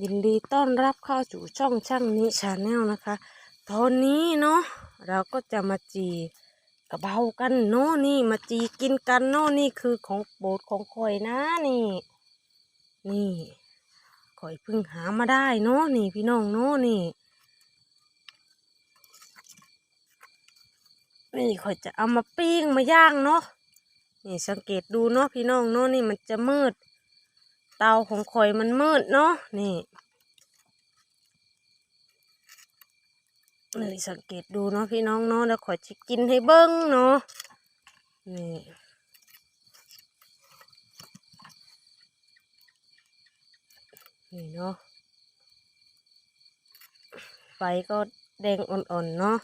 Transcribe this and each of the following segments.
ยินดีต้อนรับเข้าสู่ช่องช่างนี้ชาแนลนะคะ ตอนนี้เนาะเราก็จะมาจีกระเบากันเนาะนี่มาจีกินกันเนาะนี่คือของโปรดของข่อยนะนี่ นี่ข่อยเพิ่งหามาได้เนาะนี่พี่น้องเนาะนี่นี่ข่อยจะเอามาปิ้งมาย่างเนาะนี่สังเกตดูเนาะพี่น้องเนาะนี่มันจะมืด เตาของข่อยมันมืดเนาะนี่นี่สังเกตดูเนาะพี่น้องเนาะแล้วข่อยจะกินให้เบิ้งเนาะนี่นี่เนาะไฟก็แดงอ่อนๆเนาะ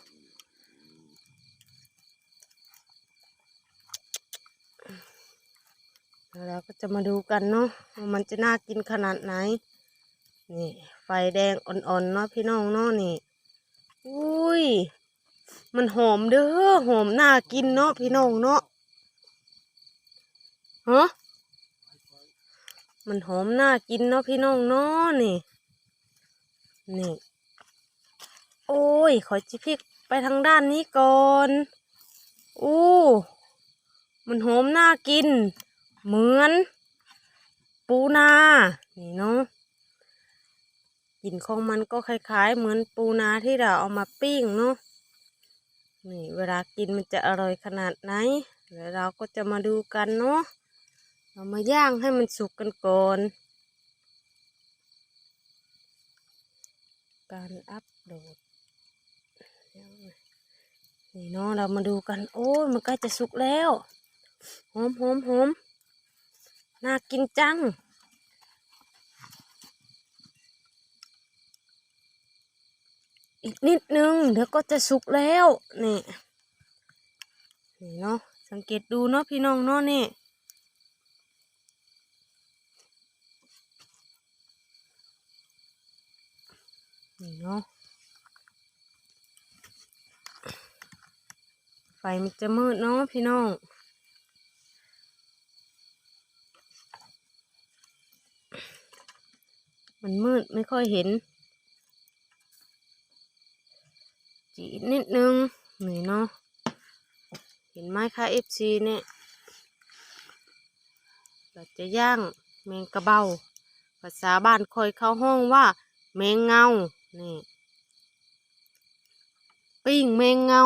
แล้ว เราก็จะมาดูกันเนาะว่ามันจะน่ากินขนาดไหน นี่ ไฟแดงอ่อนๆเนาะพี่น้องเนาะนี่ อุ้ย มันหอมเด้อ หอมน่ากินเนาะพี่น้องเนาะฮะมันหอมน่ากินเนาะพี่น้องเนาะนี่ นี่ โอ้ย ขอจิพิกไปทางด้านนี้ก่อน อู้ มันหอมน่ากิน เหมือน ปูนา นี่เนาะกลิ่นของมันก็คล้ายๆ เหมือนปูนาที่เราเอามาปิ้งเนาะนี่เวลากินมันจะอร่อยขนาดไหนเดี๋ยวเราก็จะมาดูกันเนาะเรามาย่างให้มันสุกกันก่อนการอัปโหลดนี่เนาะเรามาดูกัน โอ้ยมันใกล้จะสุกแล้วหอมหอมหอม น่ากินจัง อีกนิดนึง เดี๋ยวก็จะสุกแล้ว นี่นี่เนาะ สังเกตดูเนาะพี่น้องเนาะนี่นี่เนาะไฟมันจะมืดเนาะพี่น้อง มันมืดไม่ค่อยเห็น จีนิดนึงหนี่เนาะเห็นไหมคะ FC เนี่ยเราจะย่างแมงกระเบาภาษาบ้านคอยเข้าห้องว่า แมงเงานี่ปิ้งแมงเงา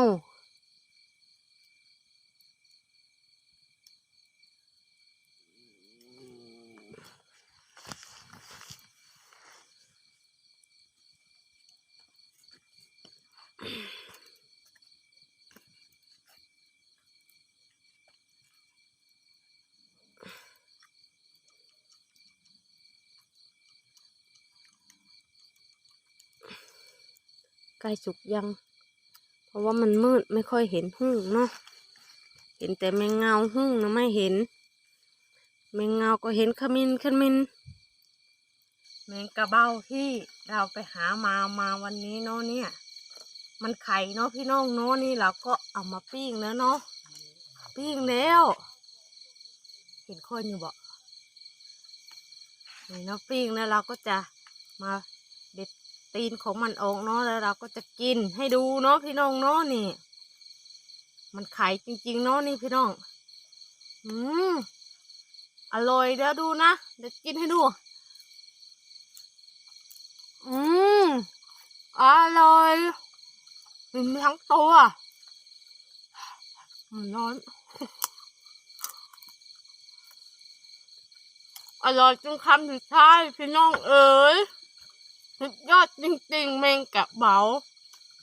ใกล้สุกยัง เพราะว่ามันมืดไม่ค่อยเห็นหุ่งเนาะเห็นแต่แมงเงาหุ่งนะไม่เห็น แมงเงาก็เห็นขมินขมินแมงกระเบ้าที่เราไปหามามาวันนี้เนาะเนี่ย มันไข่เนาะพี่น้องเนาะนี่เราก็เอามาปิ้งแล้วเนาะปิ้งแล้ว เห็นคนอยู่บ่นี่เนาะปิ้งแล้วเราก็จะมา ตีนของมันออกเนาะแล้วเราก็จะกินให้ดูเนาะพี่น้องเนาะนี่ มันไข่จริงๆเนาะนี่พี่น้อง อืมอร่อยเดี๋ยวดูนะเดี๋ยวกินให้ดู อืมอร่อยกินทั้งตัวมันร้อนอร่อยจนคำสุดท้ายพี่น้องเอ๋ย สุดยอดจริงๆแมงกะเบา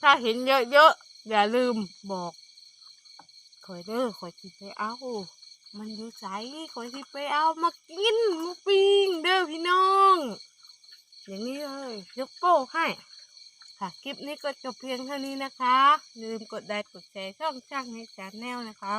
ถ้าเห็นเยอะๆ อย่าลืมบอกคอยเด้อคอยที่ไปเอา มันอยู่ใสคอยที่ไปเอามากินมาปิ้งเด้อพี่น้อง อย่างนี้เลยยกโป้ให้ค่ะคลิปนี้ก็จบเพียงเท่านี้นะคะ ลืมกดไลค์กดแชร์ช่องช่างในชาแนลนะคะ